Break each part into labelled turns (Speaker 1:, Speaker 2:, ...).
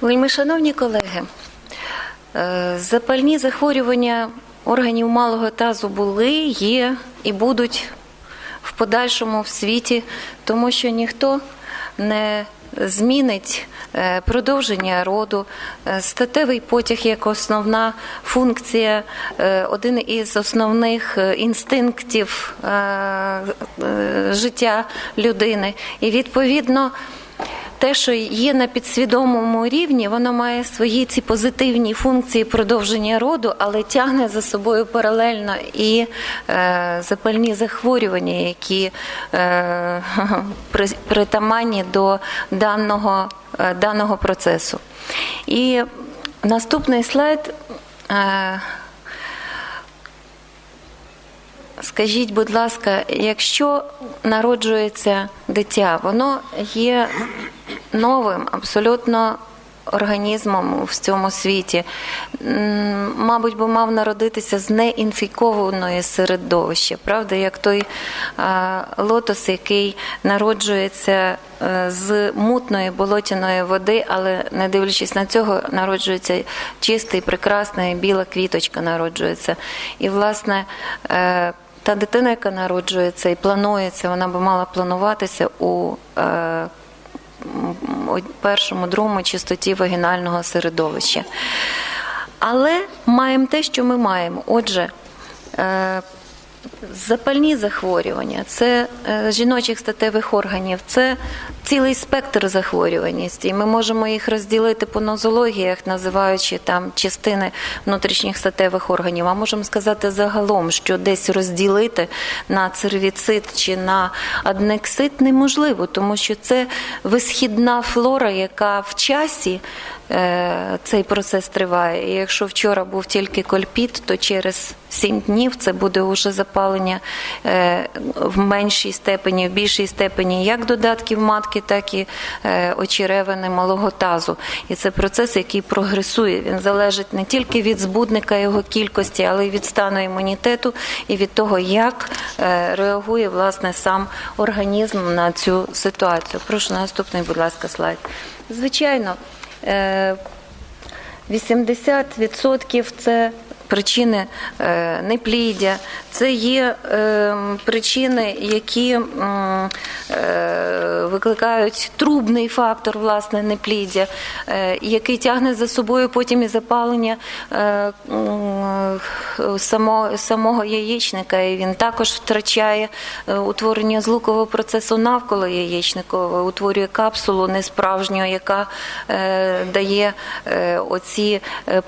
Speaker 1: Вельми шановні колеги, е, запальні захворювання органів малого тазу були, є і будуть в подальшому в світі, тому що ніхто не змінить е, продовження роду, Е, статевий потяг як основна функція, один із основних інстинктів життя людини. І відповідно те, що є на підсвідомому рівні, воно має свої ці позитивні функції продовження роду, але тягне за собою паралельно і е, запальні захворювання, які е, при- притаманні до даного, е, даного процесу. І наступний слайд. Е, Скажіть, будь ласка, якщо народжується дитя, воно є новим абсолютно організмом в цьому світі, мабуть, би мав народитися з неінфікованої середовища, правда, як той лотос, який народжується е, з мутної болотяної води, але не дивлячись на цього, народжується чистий, прекрасний, біла квіточка народжується. І, власне, е, та дитина, яка народжується і планується, вона би мала плануватися у е, першому, другому чистоті вагінального середовища. Але маємо те, що ми маємо. Отже, е, запальні захворювання, це е, жіночих статевих органів, це цілий спектр захворюваності. І ми можемо їх розділити по нозологіях, називаючи там частини внутрішніх статевих органів. А можемо сказати загалом, що десь розділити на цервіцит чи на аднексит неможливо, тому що це висхідна флора, яка в часі цей процес триває. І якщо вчора був тільки кольпіт, то через 7 днів це буде вже запалення е, в меншій степені, в більшій степені як додатків матки, так і е, очеревини малого тазу. І це процес, який прогресує. Він залежить не тільки від збудника його кількості, але й від стану імунітету і від того, як е, реагує власне сам організм на цю ситуацію. Прошу наступний, будь ласка, слайд. Звичайно, е, 80% це причини е, непліддя, це є е, причини, які е, викликають трубний фактор власне непліддя, який тягне за собою потім і запалення самого яєчника, і він також втрачає утворення злукового процесу навколо яєчникового, утворює капсулу несправжню, яка дає оці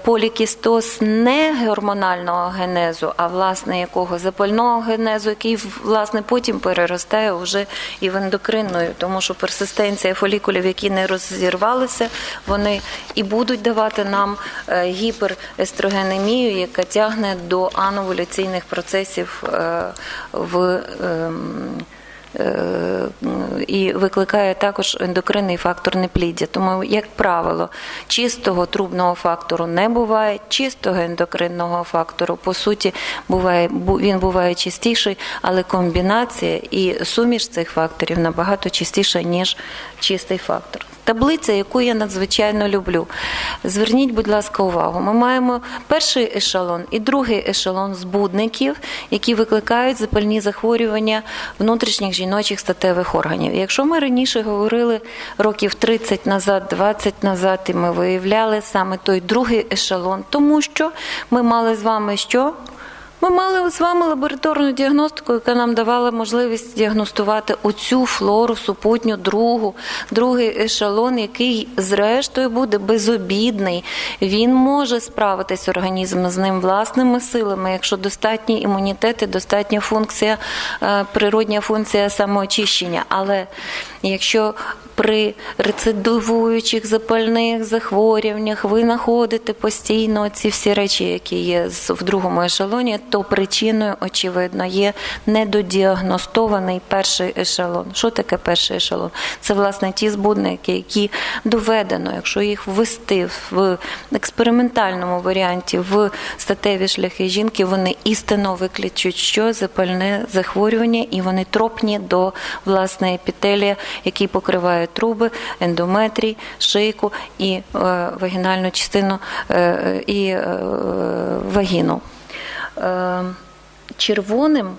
Speaker 1: полікістоз не гормонального генезу, а власне якого запального генезу, який власне потім переростає вже і в ендокринною, тому що персистенція фолікулів, які не розірвалися, вони і будуть давати нам е, гіперестрогенемію, яка тягне до ановуляційних процесів е, в ем, і викликає також ендокринний фактор непліддя. Тому, як правило, чистого трубного фактору не буває, чистого ендокринного фактору, по суті, буває, бу- він буває чистіший, але комбінація і суміш цих факторів набагато чистіша, ніж чистий фактор. Таблиця, яку я надзвичайно люблю. Зверніть, будь ласка, увагу. Ми маємо перший ешелон і другий ешелон збудників, які викликають запальні захворювання внутрішніх жіночих статевих органів. Якщо ми раніше говорили років 30 назад, 20 назад, і ми виявляли саме той другий ешелон, тому що ми мали з вами що? Ми мали з вами лабораторну діагностику, яка нам давала можливість діагностувати оцю флору супутню, другу, другий ешелон, який зрештою буде безобідний. Він може справитись організм з ним власними силами, якщо достатній імунітет і достатня функція, е, природня функція самоочищення. Але якщо при рецидивуючих запальних захворюваннях ви знаходите постійно ці всі речі, які є в другому ешелоні, то причиною, очевидно, є недодіагностований перший ешелон. Що таке перший ешелон? Це власне ті збудники, які доведено, якщо їх ввести в експериментальному варіанті в статеві шляхи жінки, вони істинно виключать що запальне захворювання, і вони тропні до власне епітелія, який покриває труби, ендометрій, шийку і е, вагінальну частину е, і е, вагіну. Червоним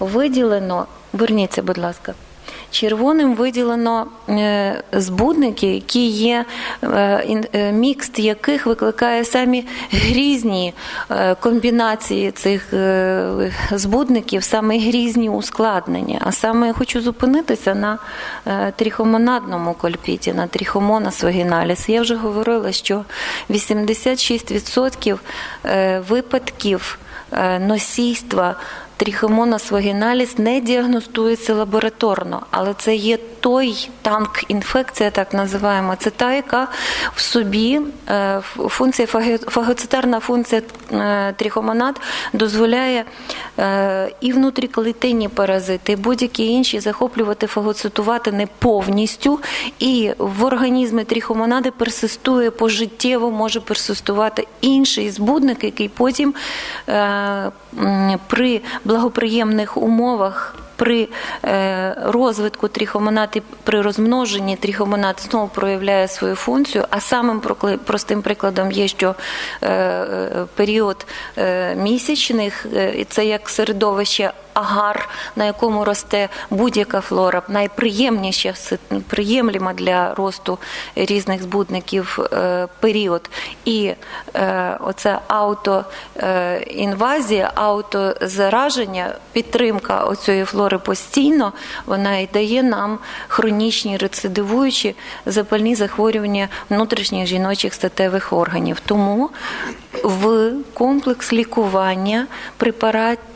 Speaker 1: виділено, верніться, будь ласка. Червоним виділено е, збудники, які є е, е, мікст яких викликає самі грізні комбінації цих збудників, саме грізні ускладнення. А саме я хочу зупинитися на трихомонадному кольпіті, на трихомонас вагіналіс. Я вже говорила, що 86% е, випадків носійства трихомонас вагіналіс не діагностується лабораторно, але це є той танк інфекція, так називаємо. Це та, яка в собі е, функція фагоцитарна функція е, трихомонад дозволяє е, і внутріклітинні паразити, і будь-які інші захоплювати, фагоцитувати не повністю, і в організмі трихомонади персистує пожиттєво, може персистувати інший збудник, який потім при благоприємних умовах. При е, розвитку трихомонад і при розмноженні трихомонад знову проявляє свою функцію. А самим простим прикладом є, що е, е, період місячних це як середовище агар, на якому росте будь-яка флора, найприємніша, приємлема для росту різних збудників е, період. І е, оця аутоінвазія, аутозараження, підтримка оцієї флори постійно, вона і дає нам хронічні рецидивуючі запальні захворювання внутрішніх жіночих статевих органів. Тому в комплекс лікування препарат е, е,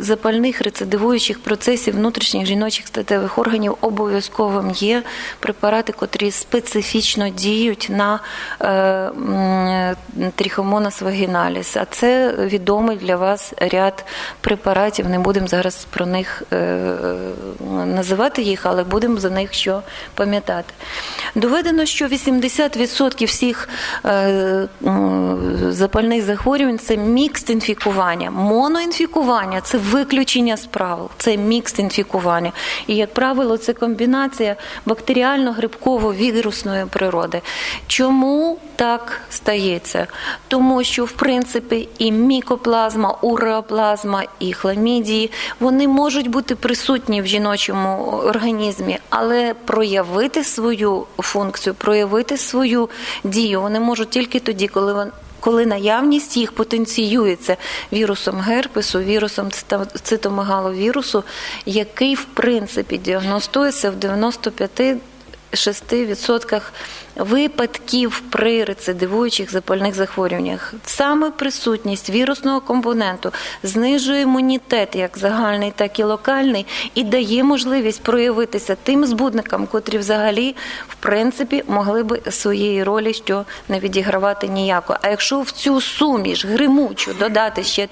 Speaker 1: запальних рецидивуючих процесів внутрішніх жіночих статевих органів обов'язковим є препарати, котрі специфічно діють на е, м, трихомонас вагіналіс. А це відомий для вас ряд препаратів. Не будемо зараз про них е, називати їх, але будемо за них що пам'ятати. Доведено, що 80% всіх е, запальних захворювань це мікст інфікування. Моноінфікування це виключення з правил, це мікст інфікування. І, як правило, це комбінація бактеріально-грибково-вірусної природи. Чому так стається? Тому що, в принципі, і мікоплазма, уреоплазма, і хламідії вони можуть бути присутні в жіночому організмі, але проявити свою функцію, проявити свою дію вони можуть тільки тоді, коли. Коли наявність їх потенціюється вірусом герпесу, вірусом цитомегаловірусу, який в принципі діагностується в 95 6% випадків при рецидивуючих запальних захворюваннях. Саме присутність вірусного компоненту знижує імунітет як загальний, так і локальний, і дає можливість проявитися тим збудникам, котрі взагалі в принципі могли би своєї ролі що не відігравати ніяко. А якщо в цю суміш гримучу додати ще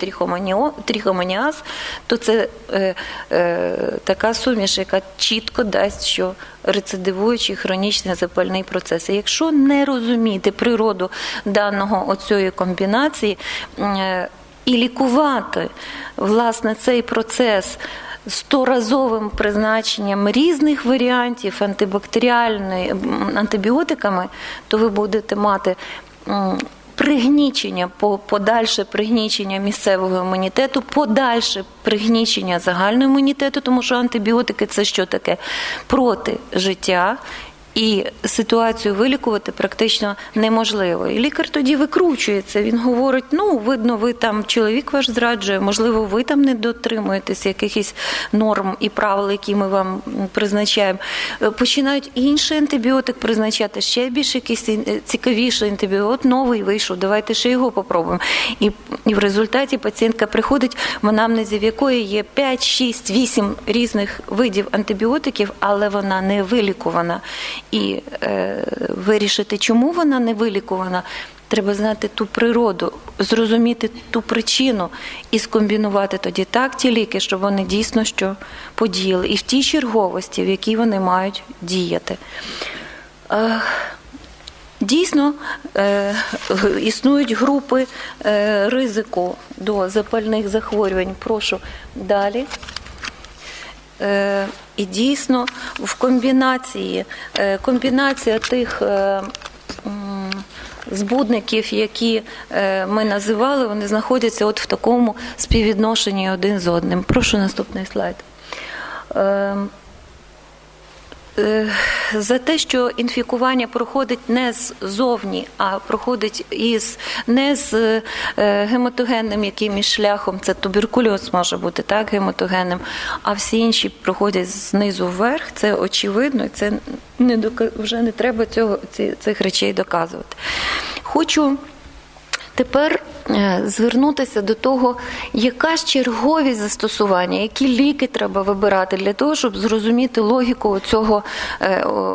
Speaker 1: трихомоніаз, то це е, е, така суміш, яка чітко дасть, що рецидивуючий хронічний запальний процес. Якщо не розуміти природу даного оцієї комбінації е, і лікувати власне цей процес сторазовим призначенням різних варіантів антибактеріальної антибіотиками, то ви будете мати пригнічення, подальше пригнічення місцевого імунітету, подальше пригнічення загального імунітету, тому що антибіотики це що таке? Проти життя. І ситуацію вилікувати практично неможливо. І лікар тоді викручується. Він говорить: ну, видно, ви там чоловік ваш зраджує, можливо, ви там не дотримуєтесь якихось норм і правил, які ми вам призначаємо. Е, Починають інший антибіотик призначати, ще більш якийсь е, цікавіший антибіотик, новий вийшов. Давайте ще його попробуємо. І, і в результаті пацієнтка приходить, в анамнезі в якої є 5, 6, 8 різних видів антибіотиків, але вона не вилікувана. І е, вирішити, чому вона не вилікувана, треба знати ту природу, зрозуміти ту причину і скомбінувати тоді так ті ліки, щоб вони дійсно що подіяли, і в тій черговості, в якій вони мають діяти. Е, Дійсно, е, існують групи е, ризику до запальних захворювань. Прошу далі. Е, І дійсно в комбінації е, комбінація тих е, збудників, які ми називали, вони знаходяться от в такому співвідношенні один з одним. Прошу наступний слайд. Е, за те, що інфікування проходить не ззовні, а проходить із не з е, гематогенним якимось шляхом, це туберкульоз може бути так, гематогенним, а всі інші проходять знизу вверх. Це очевидно, це не вже не треба цього цих речей доказувати. Хочу Тепер звернутися до того, яка ж черговість застосування, які ліки треба вибирати для того, щоб зрозуміти логіку цього,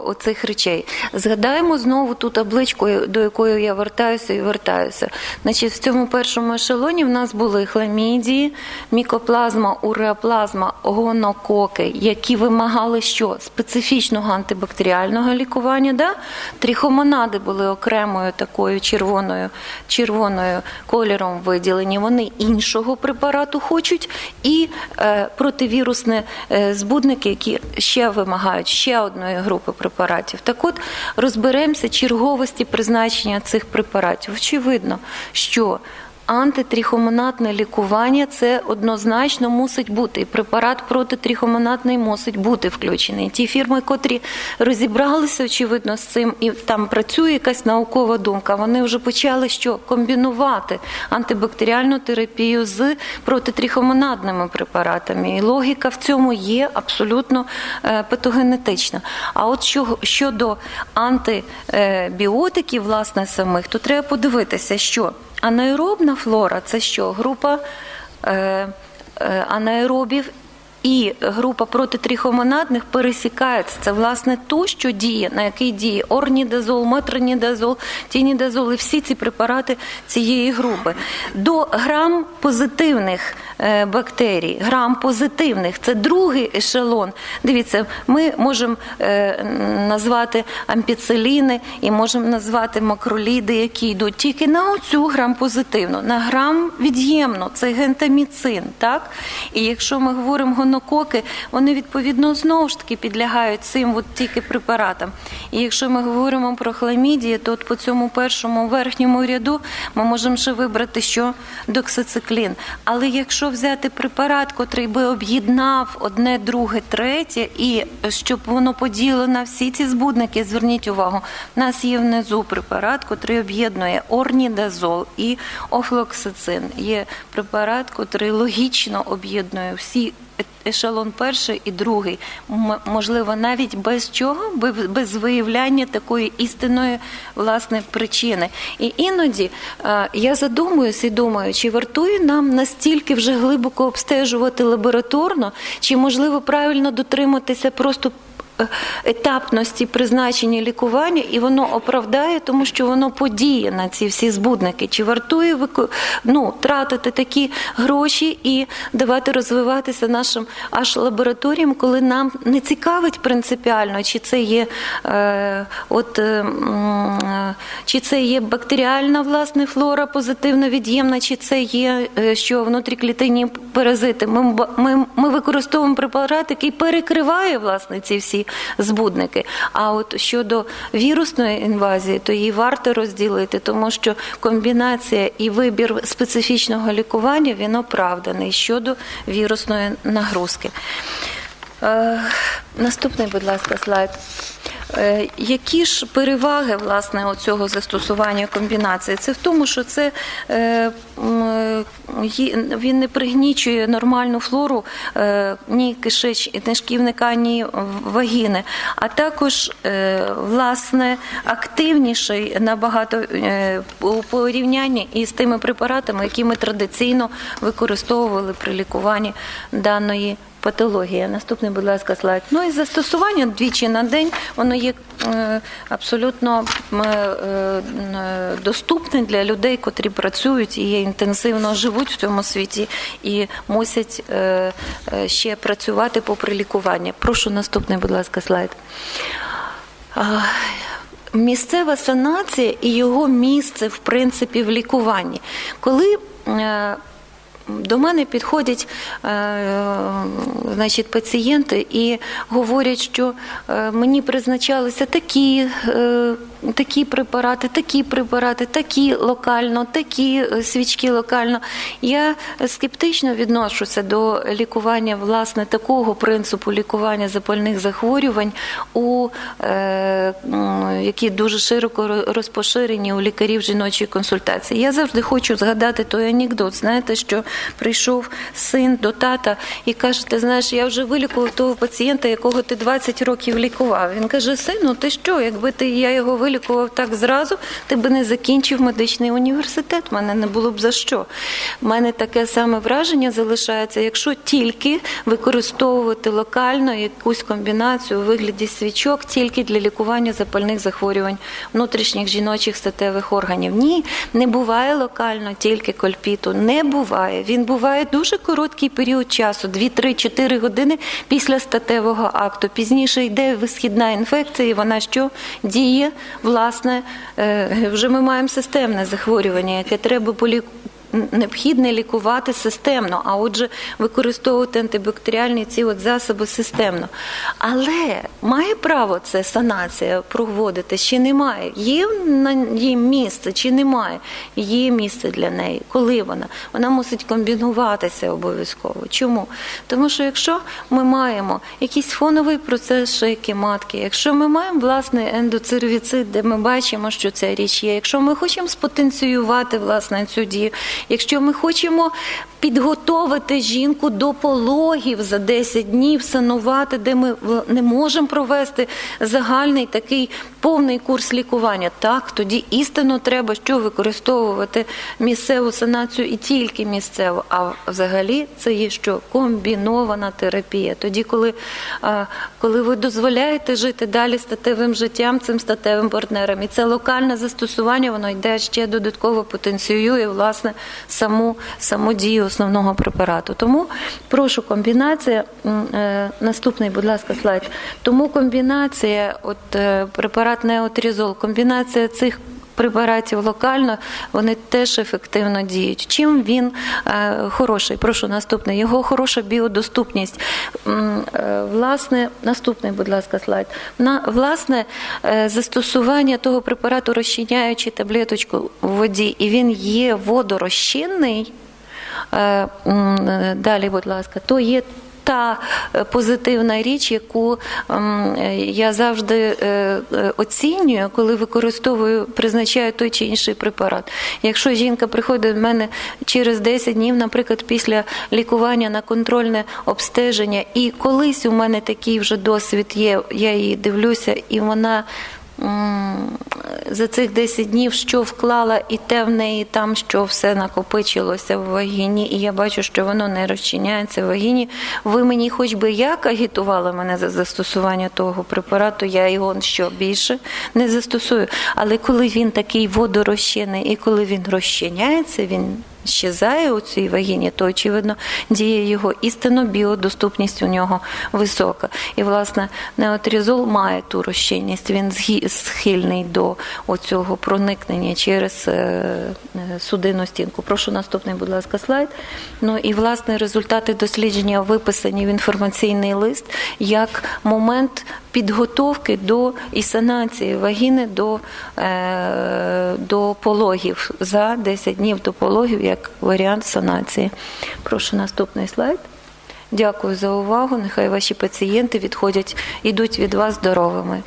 Speaker 1: оцих речей. Згадаємо знову ту табличку, до якої я вертаюся і вертаюся. Значить, в цьому першому ешелоні в нас були хламідії, мікоплазма, уреоплазма, гонококи, які вимагали що? Специфічного антибактеріального лікування. Да? Трихомонади були окремою такою червоною, червоною кольором виділені. Вони іншого препарату хочуть, і е, противірусні е, збудники, які ще вимагають ще одної групи препаратів. Так от розберемося черговості призначення цих препаратів. Очевидно, що Антитрихомонатне лікування це однозначно мусить бути. Препарат протитрихомонатний мусить бути включений. Ті фірми, котрі розібралися, очевидно, з цим, і там працює якась наукова думка. Вони вже почали що комбінувати антибактеріальну терапію з протитрихомонадними препаратами. І логіка в цьому є абсолютно е, патогенетична. А от що, щодо антибіотиків, власне, самих, то треба подивитися, що Анаеробна флора це що? Група е, е, анаеробів і група протитрихомонадних пересікається. Це власне то, що діє, на який діє орнідазол, метронідазол, тінідазол і всі ці препарати цієї групи. До грам позитивних е, бактерій, грам позитивних це другий ешелон. Дивіться, ми можемо е, назвати ампіциліни і можемо назвати макроліди, які йдуть тільки на оцю грам позитивну, на грам від'ємну, це гентаміцин. Так? І якщо ми говоримо гонококи, вони відповідно знову ж таки підлягають цим от тільки препаратам. І якщо ми говоримо про хламідії, то от по цьому першому верхньому ряду ми можемо ще вибрати що доксициклін. Але якщо взяти препарат, котрий би об'єднав одне, друге, третє, і щоб воно поділило на всі ці збудники, зверніть увагу, в нас є внизу препарат, котрий об'єднує орнідазол і офлоксицин. Є препарат, котрий логічно об'єднує всі. Ешелон перший і другий, можливо, навіть без чого, Бе- без виявляння такої істинної власне причини. І іноді е, я задумуюсь і думаю, чи вартує нам настільки вже глибоко обстежувати лабораторно, чи можливо правильно дотриматися просто етапності призначення лікування, і воно оправдає, тому що воно подіє на ці всі збудники. Чи вартує ну, тратити такі гроші і давати розвиватися нашим аж лабораторіям, коли нам не цікавить принципіально, чи це є е, от, е, е, чи це є бактеріальна власне флора позитивно від'ємна, чи це є е, що внутріклітинні паразити. Ми, ми, ми використовуємо препарат, який перекриває власне ці всі збудники. А от щодо вірусної інвазії, то її варто розділити, тому що комбінація і вибір специфічного лікування він оправданий щодо вірусної нагрузки. Е, наступний, будь ласка, слайд. Е, Які ж переваги власне цього застосування комбінації? Це в тому, що це е, він не пригнічує нормальну флору ні кишеч, ні шківника, ні вагіни, а також власне активніший набагато у порівнянні із тими препаратами, які ми традиційно використовували при лікуванні даної патологія. Наступний, будь ласка, слайд. Ну і застосування двічі на день, воно є е, абсолютно е, е, доступне для людей, котрі працюють і інтенсивно живуть в цьому світі і мусять ще працювати попри лікування. Прошу наступний, будь ласка, слайд. Місцева санація і його місце, в принципі, в лікуванні. Коли до мене підходять е, значить, пацієнти і говорять, що е, мені призначалися такі, е, такі препарати, такі препарати, такі локально, такі е, свічки локально. Я скептично відношуся до лікування власне такого принципу лікування запальних захворювань, у, е, які дуже широко розпоширені у лікарів жіночої консультації. Я завжди хочу згадати той анекдот. Знаєте, що прийшов син до тата і каже: Ти знаєш, я вже вилікував того пацієнта, якого ти 20 років лікував. Він каже: Сину, ти що? Якби ти я його вилікував так зразу, ти би не закінчив медичний університет. У мене не було б за що. У мене таке саме враження залишається, якщо тільки використовувати локально якусь комбінацію у вигляді свічок тільки для лікування запальних захворювань внутрішніх жіночих статевих органів. Ні, не буває локально тільки кольпіту. Не буває. Він буває дуже короткий період часу 2-3-4 години після статевого акту. Пізніше йде висхідна інфекція, і вона що діє, власне, е, вже ми маємо системне захворювання, яке треба необхідне лікувати системно, а отже, використовувати антибактеріальні ці от засоби системно. Але має право це санація проводити чи немає? Є на їй місце чи немає? Є місце для неї. Коли вона? Вона мусить комбінуватися обов'язково. Чому? Тому що якщо ми маємо якийсь фоновий процес шийки матки, якщо ми маємо власний ендоцервіцит, де ми бачимо, що ця річ є, якщо ми хочемо спотенціювати власне цю дію, якщо ми хочемо підготовити жінку до пологів за 10 днів, санувати, де ми не можемо провести загальний такий повний курс лікування. Так, тоді істинно треба що використовувати місцеву санацію і тільки місцеву. А взагалі це є що комбінована терапія. Тоді, коли, коли ви дозволяєте жити далі статевим життям цим статевим партнерам, і це локальне застосування, воно йде ще додатково потенціює власне саму, саму дію основного препарату. Тому прошу комбінація. е, Наступний, будь ласка, слайд. Тому комбінація, от е, препарат неотрізол, комбінація цих. Препаратів локально вони теж ефективно діють. Чим він е, хороший? Прошу наступний. Його хороша біодоступність. Власне, наступний, будь ласка, слайд. На власне застосування того препарату, розчиняючи таблеточку в воді, і він є водорозчинний. Е, е, Далі, будь ласка, то є та е, позитивна річ, яку я завжди оцінюю, коли використовую, призначаю той чи інший препарат. Якщо жінка приходить до мене через 10 днів, наприклад, після лікування на контрольне обстеження, і колись у мене такий вже досвід є, я її дивлюся, і вона. За цих 10 днів, що вклала, і те в неї там, що все накопичилося в вагіні, і я бачу, що воно не розчиняється в вагіні. Ви мені, хоч би як агітували мене за застосування того препарату, я його що більше не застосую. Але коли він такий водорозчинний, і коли він розчиняється, він щезає у цій вагіні, то очевидно діє його істинно біодоступність у нього висока. І власне неотрізол має ту розчинність. Він схильний до оцього проникнення через е, е, судинну стінку. Прошу наступний, будь ласка, слайд. Ну і власне результати дослідження виписані в інформаційний лист як момент підготовки до і санації вагіни до, е, до пологів за 10 днів до пологів як варіант санації. Прошу наступний слайд. Дякую за увагу. Нехай ваші пацієнти відходять, ідуть від вас здоровими.